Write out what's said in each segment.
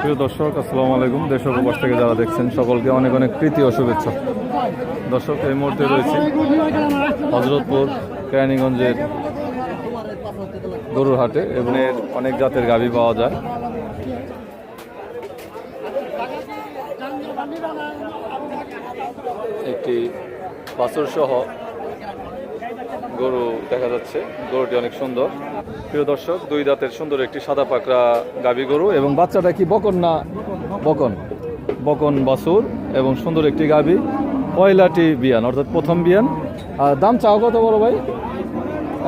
প্রিয় দর্শক, আসসালামু আলাইকুম। দেশ ও প্রবাস থেকে যারা দেখছেন, সকলকে অনেক অনেক প্রীতি ও শুভেচ্ছা। দর্শক, এই মুহূর্তে রয়েছে হজরতপুর কেরানীগঞ্জের গরুর হাটে এবং অনেক জাতের গাভী পাওয়া যায়। একটি বাছুর সহ গরু দেখা যাচ্ছে। গরুটি অনেক সুন্দর। প্রিয় দর্শক, দুই দাঁতের সুন্দর একটি সাদা পাকড়া গাবি গরু এবং বাচ্চাটা কি বকন না বকন? বকন বাছুর এবং সুন্দর একটি গাবি পয়লাটি বিয়ান, অর্থাৎ প্রথম বিয়ান। আর দাম চাও কত বড় ভাই?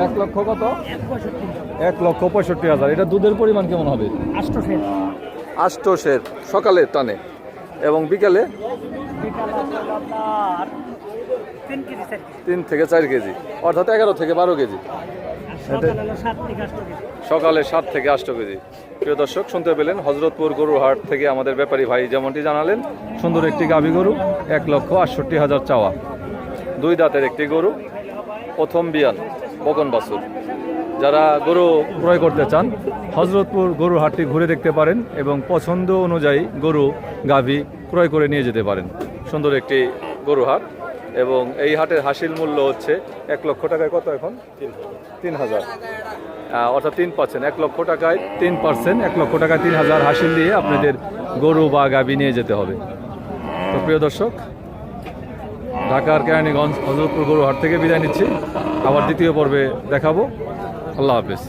এক লক্ষ কত? এক লক্ষ পঁয়ষট্টি হাজার। এটা দুধের পরিমাণ কেমন হবে? আষ্টশের। সকালে টানে। এবং বিকালে? তিন থেকে চার কেজি। অর্থাৎ এগারো থেকে বারো কেজি। সকাল হলো সাত থেকে আষ্ট কেজি। সকালে সাত থেকে আষ্ট কেজি। প্রিয় দর্শক শুনতে পেলেন হজরতপুর গরুর হাট থেকে আমাদের ব্যাপারী ভাই যেমনটি জানালেন সুন্দর একটি গাভী গরু এক লক্ষ আটষট্টি হাজার চাওয়া। দুই দাঁতের একটি গরু প্রথম বিয়াল বকন বাসুর যারা গরু ক্রয় করতে চান হজরতপুর গরুর হাটটি ঘুরে দেখতে পারেন এবং পছন্দ অনুযায়ী গরু গাভী ক্রয় করে নিয়ে যেতে পারেন। সুন্দর একটি গরু হাট এবং এই হাটের হাসিল মূল্য হচ্ছে এক লক্ষ টাকায় কত এখন? তিন হাজার। অর্থাৎ তিন পার্সেন্ট। এক লক্ষ টাকায় তিন পার্সেন্ট, এক লক্ষ টাকায় তিন হাজার হাসিল দিয়ে আপনাদের গরু বা গাবি নিয়ে যেতে হবে। তো প্রিয় দর্শক, ঢাকার কেরানীগঞ্জ হজরতপুর গরু হাট থেকে বিদায় নিচ্ছি। আবার দ্বিতীয় পর্বে দেখাবো। আল্লাহ হাফেজ।